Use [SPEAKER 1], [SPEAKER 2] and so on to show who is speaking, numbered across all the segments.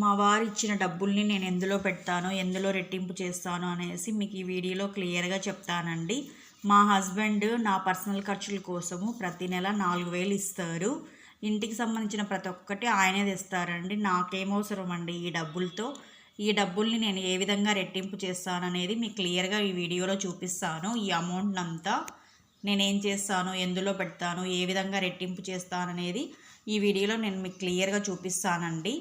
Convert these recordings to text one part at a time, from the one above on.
[SPEAKER 1] మా వారు ఇచ్చిన డబ్బుల్ని నేను ఎందులో పెడతాను ఎందులో రెట్టింపు చేస్తాను అనేసి మీకు ఈ వీడియోలో క్లియర్గా చెప్తానండి. మా హస్బెండ్ నా పర్సనల్ ఖర్చుల కోసము ప్రతి నెల నాలుగు వేలు ఇస్తారు. ఇంటికి సంబంధించిన ప్రతి ఒక్కటి ఆయనే తెస్తారండి. నాకేమవసరం అండి ఈ డబ్బులతో? ఈ డబ్బుల్ని నేను ఏ విధంగా రెట్టింపు చేస్తాననేది మీకు క్లియర్గా ఈ వీడియోలో చూపిస్తాను. ఈ అమౌంట్ అంతా నేనేం చేస్తాను ఎందులో పెడతాను ఏ విధంగా రెట్టింపు చేస్తాననేది ఈ వీడియోలో నేను మీకు క్లియర్గా చూపిస్తానండి.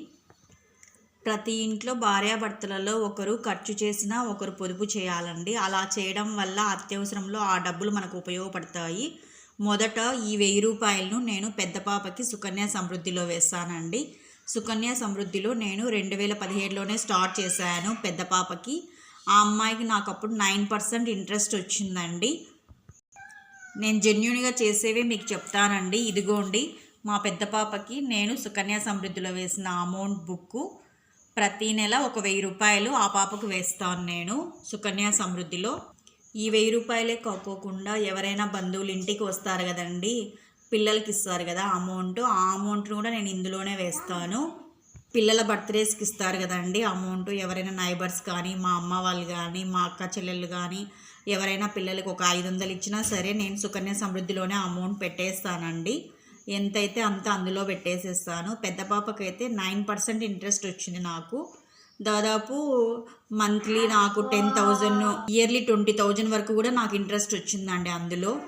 [SPEAKER 1] ప్రతి ఇంట్లో భార్యాభర్తలలో ఒకరు ఖర్చు చేసినా ఒకరు పొదుపు చేయాలండి. అలా చేయడం వల్ల అత్యవసరంలో ఆ డబ్బులు మనకు ఉపయోగపడతాయి. మొదట ఈ వెయ్యి రూపాయలను నేను పెద్ద పాపకి సుకన్య సమృద్ధిలో వేస్తానండి. సుకన్య సమృద్ధిలో నేను రెండు వేల పదిహేడులోనే స్టార్ట్ చేశాను పెద్ద పాపకి. ఆ అమ్మాయికి నాకు అప్పుడు నైన్ పర్సెంట్ ఇంట్రెస్ట్ వచ్చిందండి. నేను జెన్యున్గా చేసేవే మీకు చెప్తానండి. ఇదిగోండి మా పెద్ద పాపకి నేను సుకన్య సమృద్ధిలో వేసిన అమౌంట్ బుక్కు ప్రతి నెల ఒక వెయ్యి రూపాయలు ఆ పాపకు వేస్తాను నేను సుకన్య సమృద్ధిలో. ఈ వెయ్యి రూపాయలే కాకోకుండా ఎవరైనా బంధువులు ఇంటికి వస్తారు కదండి పిల్లలకి ఇస్తారు కదా అమౌంట్. ఆ అమౌంట్ను కూడా నేను ఇందులోనే వేస్తాను. పిల్లల బర్త్డేస్కి ఇస్తారు కదండి అమౌంట్. ఎవరైనా నైబర్స్ కానీ మా అమ్మ వాళ్ళు కానీ మా అక్క చెల్లెళ్ళు కానీ ఎవరైనా పిల్లలకి ఒక ఐదు వందలు ఇచ్చినా సరే నేను సుకన్య సమృద్ధిలోనే అమౌంట్ పెట్టేస్తానండి. ఎంతైతే అంత అందులో పెట్టేసేస్తాను. పెద్ద పాపకైతే నైన్ పర్సెంట్ ఇంట్రెస్ట్ వచ్చింది నాకు. దాదాపు మంత్లీ నాకు ten thousand yearly twenty thousand వరకు కూడా నాకు ఇంట్రెస్ట్ వచ్చిందండి అందులో.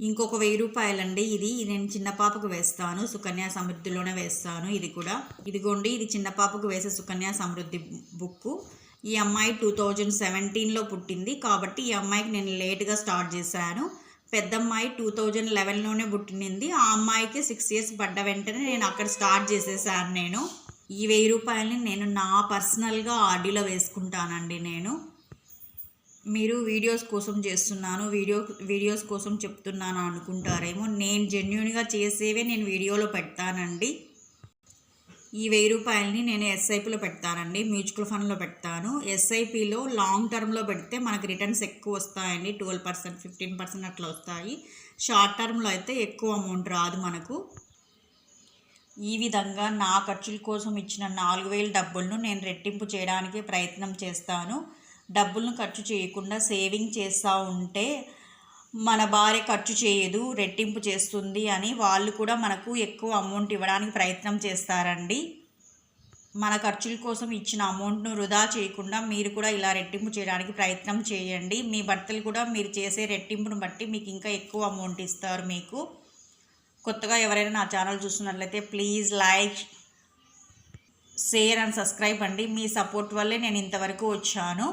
[SPEAKER 1] ఇంకొక వెయ్యి రూపాయలండి ఇది. నేను చిన్న పాపకు వేస్తాను. సుకన్య సమృద్ధిలోనే వేస్తాను ఇది కూడా. ఇదిగోండి ఇది చిన్న పాపకు వేసే సుకన్య సమృద్ధి బుక్ ఈ అమ్మాయి టూ థౌజండ్ సెవెంటీన్లో పుట్టింది. కాబట్టి ఈ అమ్మాయికి నేను లేట్గా స్టార్ట్ చేశాను. పెద్ద అమ్మాయి టూ థౌజండ్ లెవెన్లోనే పుట్టింది. ఆ అమ్మాయికి సిక్స్ ఇయర్స్ పడ్డ వెంటనే నేను అక్కడ స్టార్ట్ చేసేసాను నేను. ఈ వెయ్యి రూపాయలని నేను నా పర్సనల్గా ఆర్డీలో వేసుకుంటానండి నేను. మీరు వీడియోస్ కోసం చేస్తున్నాను వీడియో వీడియోస్ కోసం చెప్తున్నాను అనుకుంటారేమో. నేను జెన్యున్గా చేసేవే నేను వీడియోలో పెడతానండి. ఈ వెయ్యి రూపాయలని నేను ఎస్ఐపిలో పెడతానండి. మ్యూచువల్ ఫండ్లో పెడతాను. ఎస్ఐపిలో లాంగ్ టర్మ్లో పెడితే మనకు రిటర్న్స్ ఎక్కువ వస్తాయండి. ట్వెల్వ్ పర్సెంట్ ఫిఫ్టీన్ పర్సెంట్ అట్లా వస్తాయి. షార్ట్ టర్మ్లో అయితే ఎక్కువ అమౌంట్ రాదు మనకు. ఈ విధంగా నా ఖర్చుల కోసం ఇచ్చిన నాలుగు వేల డబ్బులను నేను రెట్టింపు చేయడానికి ప్రయత్నం చేస్తాను. డబ్బులను ఖర్చు చేయకుండా సేవింగ్ చేస్తూ ఉంటే మన భార్య ఖర్చు చేయదు రెట్టింపు చేస్తుంది అని వాళ్ళు కూడా మనకు ఎక్కువ అమౌంట్ ఇవ్వడానికి ప్రయత్నం చేస్తారండి. మన ఖర్చుల కోసం ఇచ్చిన అమౌంట్ను వృధా చేయకుండా మీరు కూడా ఇలా రెట్టింపు చేయడానికి ప్రయత్నం చేయండి. మీ భర్తలు కూడా మీరు చేసే రెట్టింపును బట్టి మీకు ఇంకా ఎక్కువ అమౌంట్ ఇస్తారు మీకు. కొత్తగా ఎవరైనా నా ఛానల్ చూస్తున్నట్లయితే please like share and subscribe అండి. మీ సపోర్ట్ వల్లే నేను ఇంతవరకు వచ్చాను.